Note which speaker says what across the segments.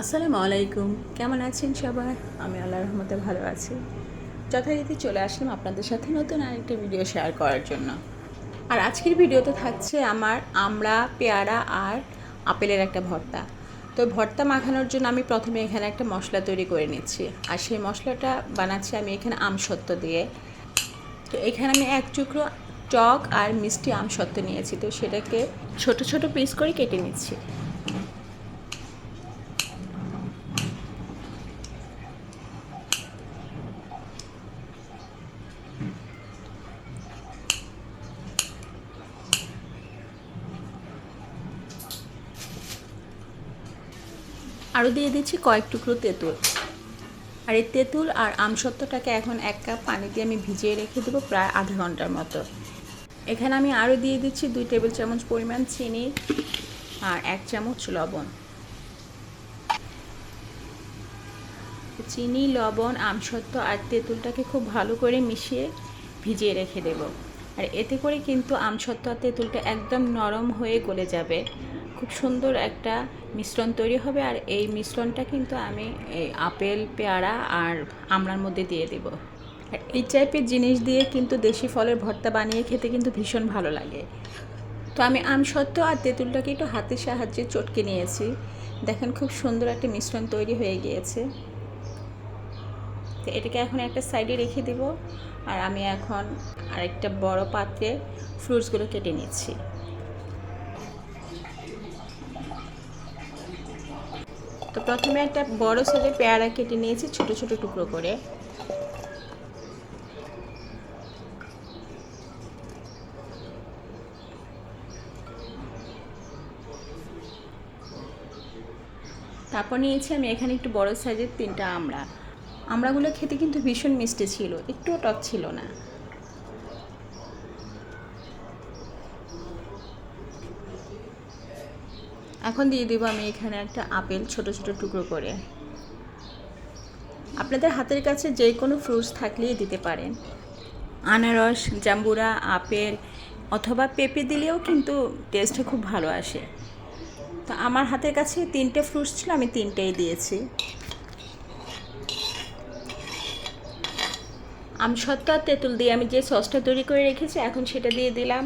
Speaker 1: আসসালামু আলাইকুম। কেমন আছেন সবাই? আমি আল্লাহ রহমতে ভালো আছি। যথারীতি চলে আসলাম আপনাদের সাথে নতুন আরেকটি ভিডিও শেয়ার করার জন্য। আর আজকের ভিডিওতে থাকছে আমার আমড়া পেয়ারা আর আপেলের একটা ভর্তা। তো ভর্তা মাখানোর জন্য আমি প্রথমে এখানে একটা মশলা তৈরি করে নিচ্ছি। আর সেই মশলাটা বানাচ্ছি আমি এখানে আমসত্ত্ব দিয়ে। তো এখানে আমি এক টুকরো টক আর মিষ্টি আমসত্ত্ব নিয়েছি। তো সেটাকে ছোট ছোট পিস করে কেটে নিচ্ছি। আরও দিয়ে দিচ্ছি কয়েক টুকরো তেঁতুল। আর এই তেঁতুল আর আমসত্ত্বটাকে এখন এক কাপ পানি দিয়ে আমি ভিজিয়ে রেখে দেবো প্রায় আধা ঘণ্টার মতো। এখানে আমি আরও দিয়ে দিচ্ছি দুই টেবিল চামচ পরিমাণ চিনি আর এক চামচ লবণ। চিনি, লবণ আমসত্ত্ব আর তেঁতুলটাকে খুব ভালো করে মিশিয়ে ভিজিয়ে রেখে দেব। আর এতে করে কিন্তু আমসত্ত্ব আর তেঁতুলটা একদম নরম হয়ে গলে যাবে। খুব সুন্দর একটা মিশ্রণ তৈরি হবে আর এই মিশ্রণটা কিন্তু আমি এই আপেল, পেয়ারা আর আমড়ার মধ্যে দিয়ে দেব। এই টাইপের জিনিস দিয়ে কিন্তু দেশি ফলের ভর্তা বানিয়ে খেতে কিন্তু ভীষণ ভালো লাগে। তো আমি আমসত্ত্ব আর তেঁতুলটাকে একটু হাতের সাহায্যে চটকে নিয়েছি। দেখেন খুব সুন্দর একটা মিশ্রণ তৈরি হয়ে গিয়েছে। তো এটাকে এখন একটা সাইডে রেখে দিব আর আমি এখন আরেকটা বড় পাত্রে ফ্রুটসগুলো কেটে নিচ্ছি। তো প্রথমে একটা বড় সাইজের পেয়ারা কেটে নিয়েছি, ছোট ছোট টুকরো করে। তারপর নিয়েছি আমি এখানে একটু বড় সাইজের তিনটা আমড়া। আমড়াগুলো খেতে কিন্তু ভীষণ মিষ্টি ছিল, একটুও টক ছিল না। এখন দিয়ে দেবো আমি এখানে একটা আপেল ছোট ছোট টুকরো করে। আপনাদের হাতের কাছে যে কোনো ফ্রুটস থাকলেই দিতে পারেন। আনারস, জাম্বুরা, আপেল অথবা পেঁপে দিলেও কিন্তু টেস্টটা খুব ভালো আসে। তো আমার হাতের কাছে তিনটে ফ্রুটস ছিল, আমি তিনটেই দিয়েছি। আমসত্ত্ব আর তেঁতুল দিয়ে আমি যে সসটা তৈরি করে রেখেছি, এখন সেটা দিয়ে দিলাম।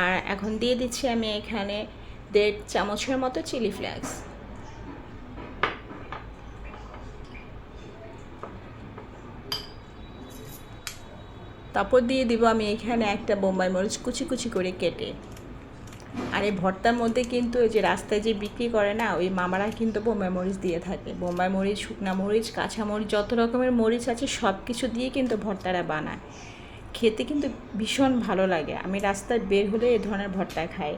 Speaker 1: আর এখন দিয়ে দিচ্ছি আমি এখানে দেড় চামচের মতো চিলি ফ্লেক্স। তারপর দিয়ে দিব আমি এখানে একটা বোম্বাই মরিচ কুচি কুচি করে কেটে। আর এই ভর্তার মধ্যে কিন্তু ওই যে রাস্তায় যে বিক্রি করে না, ওই মামারা কিন্তু বোম্বাই মরিচ দিয়ে থাকে। বোম্বাই মরিচ, শুকনা মরিচ, কাঁচা মরিচ, যত রকমের মরিচ আছে সব কিছু দিয়ে কিন্তু ভর্তারা বানায়। খেতে কিন্তু ভীষণ ভালো লাগে। আমি রাস্তায় বের হলে এ ধরনের ভর্তা খাই।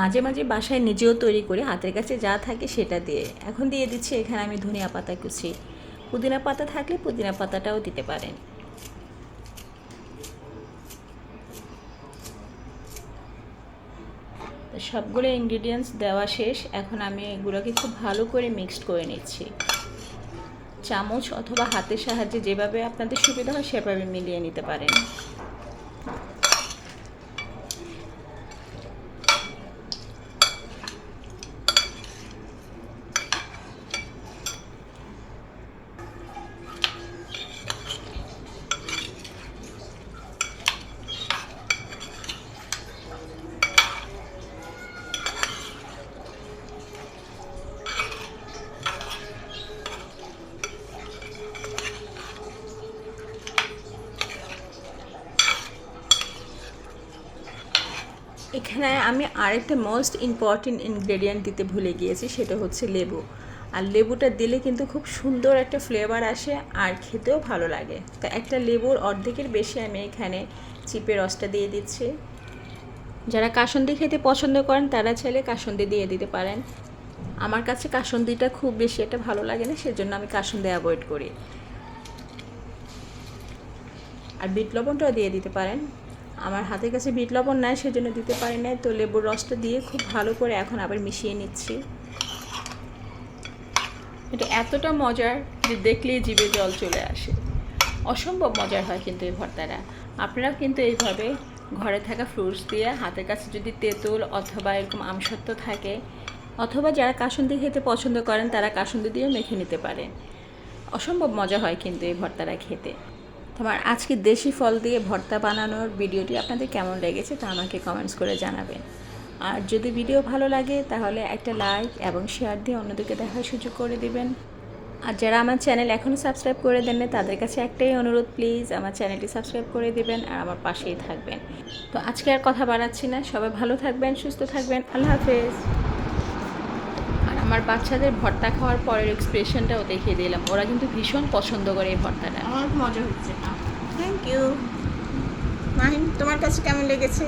Speaker 1: মাঝে মাঝে বাসায় নিজেও তৈরি করে হাতের কাছে যা থাকে সেটা দিয়ে। এখন দিয়ে দিচ্ছি এখানে আমি ধনিয়া পাতা কুচি। পুদিনা পাতা থাকলে পুদিনা পাতাটাও দিতে পারেন। সবগুলো ইনগ্রিডিয়েন্টস দেওয়া শেষ। এখন আমি এগুলোকে খুব ভালো করে মিক্সড করে নিচ্ছি। চামচ অথবা হাতের সাহায্যে যেভাবে আপনাদের সুবিধা হয় সেভাবে মিলিয়ে নিতে পারেন। এখানে আমি আরেকটা মোস্ট ইম্পর্টেন্ট ইনগ্রেডিয়েন্ট দিতে ভুলে গিয়েছি, সেটা হচ্ছে লেবু। আর লেবুটা দিলে কিন্তু খুব সুন্দর একটা ফ্লেভার আসে আর খেতেও ভালো লাগে। তো একটা লেবুর অর্ধেকের বেশি আমি এখানে চিপে রসটা দিয়ে দিচ্ছি। যারা কাসন্দি খেতে পছন্দ করেন, তারা চাইলে কাসন্দি দিয়ে দিতে পারেন। আমার কাছে কাসন্দিটা খুব বেশি একটা ভালো লাগে না, সেজন্য আমি কাসন্দি অ্যাভয়েড করি। আর বিট লবণটাও দিয়ে দিতে পারেন। আমার হাতের কাছে বিট লবণ নাই, সেজন্য দিতে পারি না তো লেবুর রসটা দিয়ে খুব ভালো করে এখন আবার মিশিয়ে নিচ্ছি। এটা এতটা মজার যে দেখলেই জিভে জল চলে আসে। অসম্ভব মজার হয় কিন্তু এই ভর্তাটা। আপনারা কিন্তু এইভাবে ঘরে থাকা ফ্রুটস দিয়ে হাতের কাছে যদি তেঁতুল অথবা এরকম আমসত্ত্ব থাকে, অথবা যারা কাসুন্দি খেতে পছন্দ করেন, তারা কাসুন্দি দিয়েও মেখে নিতে পারেন। অসম্ভব মজা হয় কিন্তু এই ভর্তাটা খেতে। তোমার আজকে দেশি ফল দিয়ে ভর্তা বানানোর ভিডিওটি আপনাদের কেমন লেগেছে তা আমাকে কমেন্টস করে জানাবেন। আর যদি ভিডিও ভালো লাগে তাহলে একটা লাইক এবং শেয়ার দিয়ে অন্যদেরকে দেখার সুযোগ করে দিবেন। আর যারা আমার চ্যানেল এখনও সাবস্ক্রাইব করে দেন নাই, তাদের কাছে একটাই অনুরোধ প্লিজ আমার চ্যানেলটি সাবস্ক্রাইব করে দিবেন আর আমার পাশেই থাকবেন। তো আজকে আর কথা বাড়াচ্ছি না। সবাই ভালো থাকবেন সুস্থ থাকবেন। আল্লাহ হাফেজ। আমার বাচ্চাদের ভর্তা খাওয়ার পরের এক্সপ্রেশনটাও দেখিয়ে দিলাম। ওরা কিন্তু ভীষণ পছন্দ করে এই ভর্তাটা।
Speaker 2: আমার মজা হচ্ছে থ্যাংক ইউ মাহিম তোমার কাছে কেমন লেগেছে?